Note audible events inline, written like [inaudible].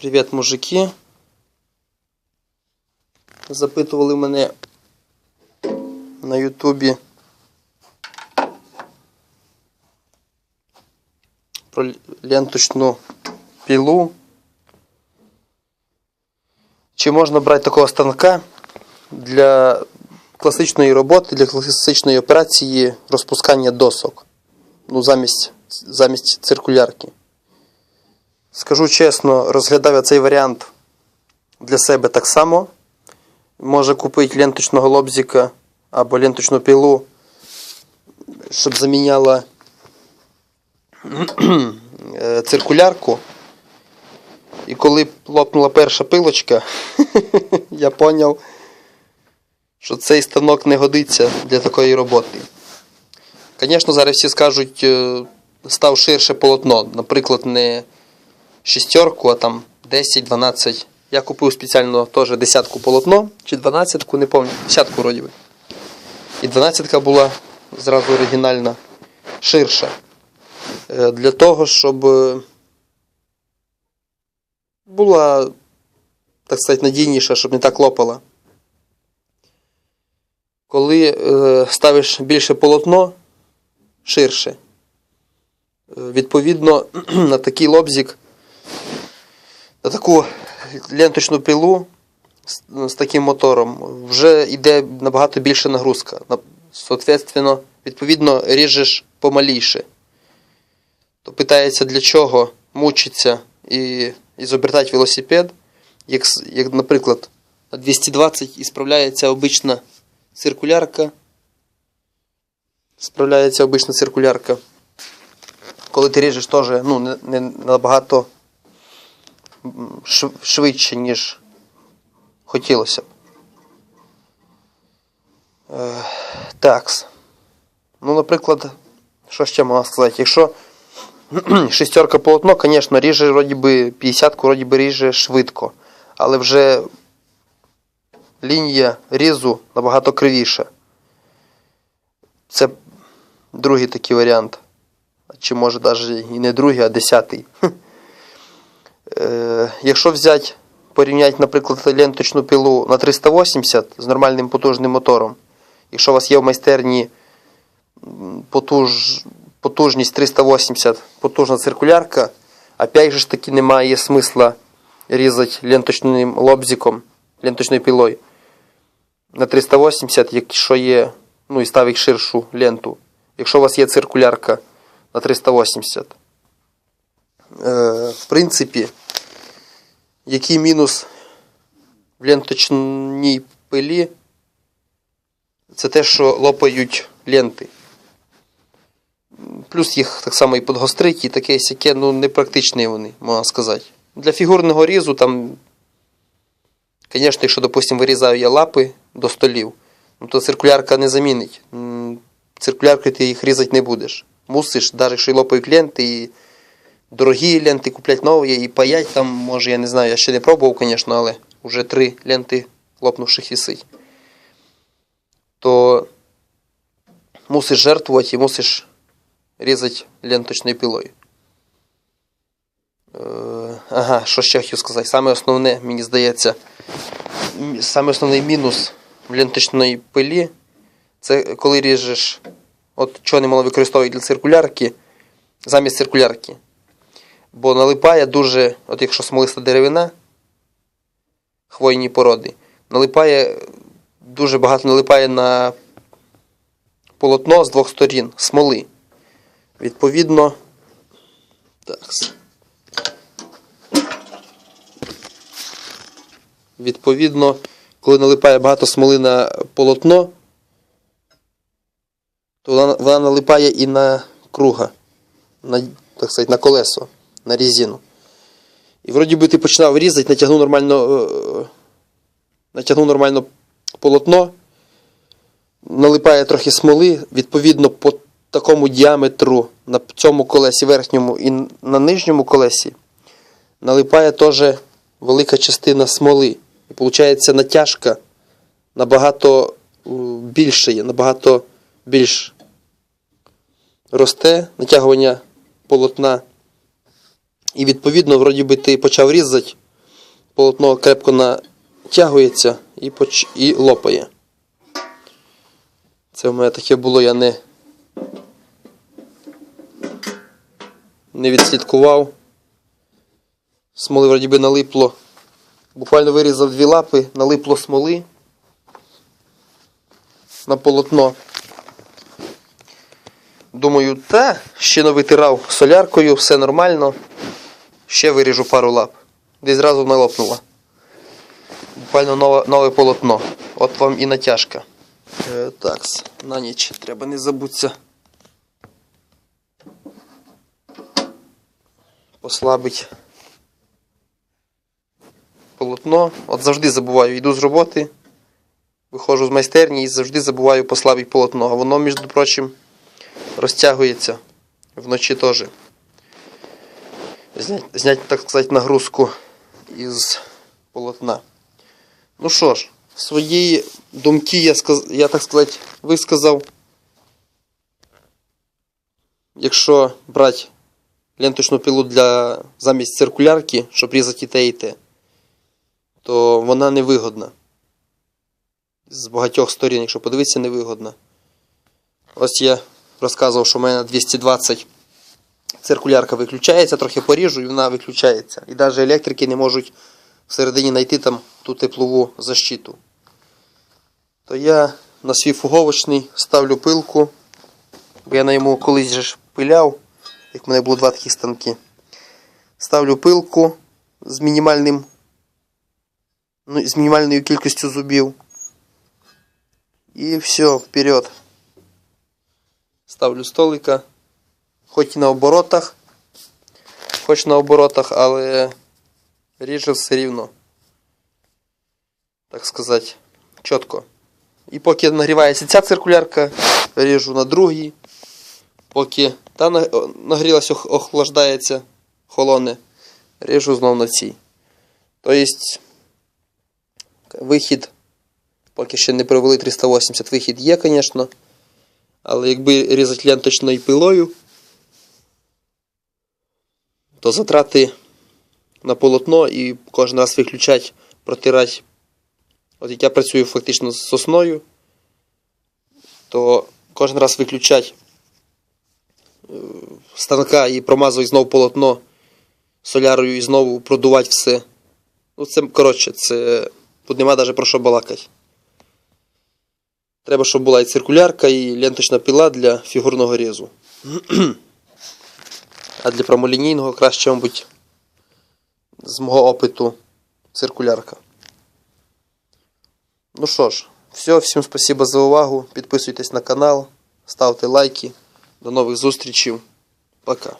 Привіт, мужики. Запитували мене на Ютубі про ленточну пілу. Чи можна брати такого станка для класичної роботи, для класичної операції розпускання досок? Ну, замість, замість циркулярки. Скажу чесно, розглядав я цей варіант для себе так само. Може купити ленточного лобзика або ленточну пілу, щоб заміняла е, циркулярку. І коли лопнула перша пилочка, [laughs] я зрозумів, що цей станок не годиться для такої роботи. Звісно, зараз всі скажуть, е, став ширше полотно. Наприклад, не шістерку, а там 10-12. Я купив спеціально теж десятку полотно, чи 12-ку, не пам'ятаю, десятку вроді би. І 12-ка була зразу оригінальна, ширша. Е, Для того, щоб е, була, так сказати, надійніша, щоб не так лопала. Коли е, ставиш більше полотно, ширше, відповідно, [clears throat] на такий лобзик таку ленточну пилу з, таким мотором вже йде набагато більша нагрузка. Соответственно, відповідно, ріжеш помаліше. То питається, для чого мучиться і, і зобертати велосипед, як, як, наприклад, на 220 і справляється обична циркулярка. Справляється обична циркулярка. Коли ти ріжеш теж ну, не, не набагато швидше, ніж хотілося б. Е, такс. Ну, наприклад, що ще можна сказати? Якщо [clears throat] шестерка полотно, звісно, ріже вроді би 50-ку, вроді би ріже швидко. Але вже лінія різу набагато кривіша. Це другий такий варіант. Чи може навіть і не другий, а десятий. [laughs] Е, якщо взяти, порівняти, наприклад, ленточну пилу на 380 з нормальним потужним мотором, якщо у вас є в майстерні потуж, потужність 380, потужна циркулярка, опять же таки немає смисла різати ленточним лобзиком, ленточною пилою на 380, якщо є, ну і ставить ширшу ленту. Якщо у вас є циркулярка на 380. Е, в принципі, який мінус в ленточній пилі, це те, що лопають ленти. Плюс їх так само і підгострить, і таке сяке, ну, непрактичні вони, можна сказати. Для фігурного різу там, звісно, якщо, допустимо, вирізаю я лапи до столів, ну, то циркулярка не замінить. Циркуляркою ти їх різати не будеш. Мусиш, навіть якщо лопають ленти, і дорогі ленти куплять нові і паять там, може, я не знаю, я ще не пробував, звісно, але вже три ленти лопнувших висить. То мусиш жертвувати і мусиш різати ленточною пилою. Е, ага, що ще хотів сказати? Саме основне, мені здається, саме основний мінус в ленточної пилі це коли ріжеш, от чого не мало використовувати для циркулярки, замість циркулярки. Бо налипає дуже, от якщо смолиста деревина, хвойні породи, налипає, дуже багато налипає на полотно з двох сторін смоли. Відповідно. Так. Відповідно, коли налипає багато смоли на полотно, то вона, вона налипає і на круга, на, так сказати, на колесо, на резину. І вроді би ти починав різати, натягнув нормально, е, натягнув нормально полотно, налипає трохи смоли, відповідно, по такому діаметру на цьому колесі верхньому і на нижньому колесі налипає теж велика частина смоли. І виходить, натяжка набагато е, більше є, набагато більш росте натягування полотна. І відповідно, вроді би ти почав різати, полотно крепко натягується і, поч... і лопає. Це в мене таке було, я не, не відслідкував. Смоли вроді би налипло. Буквально вирізав дві лапи, налипло смоли на полотно. Думаю, та, ще не витирав соляркою, все нормально. Ще виріжу пару лап. Десь зразу налопнула. Буквально нове, нове полотно. От вам і натяжка. Е, так, на ніч треба не забутися. Послабить полотно. От завжди забуваю, йду з роботи, виходжу з майстерні і завжди забуваю послабити полотно. А воно, між прочим, розтягується вночі теж. Знять, знять, так сказати, нагрузку із полотна. Ну що ж, свої думки я, я так сказати, висказав. Якщо брати ленточну пилу для замість циркулярки, щоб різати те і те, то вона невигодна. З багатьох сторін, якщо подивитися, невигодна. Ось я розказував, що в мене 220 циркулярка виключається, трохи поріжу і вона виключається. І навіть електрики не можуть всередині знайти там ту теплову защиту. То я на свій фуговочний ставлю пилку. Бо я на йому колись же пиляв, як в мене було два такі станки. Ставлю пилку з мінімальним, ну, з мінімальною кількістю зубів. І все, вперед. Ставлю столика. Хоч і на оборотах, хоч на оборотах, але ріже все рівно. Так сказати, чітко. І поки нагрівається ця циркулярка, ріжу на другій. Поки та на- о, нагрілась, ох- охлаждається, холоне, ріжу знов на цій. Тобто, вихід, поки ще не провели 380, вихід є, звісно. Але якби різати ленточною пилою, то затрати на полотно і кожен раз виключати, протирати. От як я працюю фактично з сосною, то кожен раз виключати е, станка і промазувати знову полотно солярою і знову продувати все. Ну, це, коротше, це тут нема навіть про що балакати. Треба, щоб була і циркулярка, і ленточна пила для фігурного різу. [clears throat] А для прямолінійного краще, мабуть, з мого опиту циркулярка. Ну що ж, все, всім спасибо за увагу. Підписуйтесь на канал, ставте лайки. До нових зустрічей. Пока.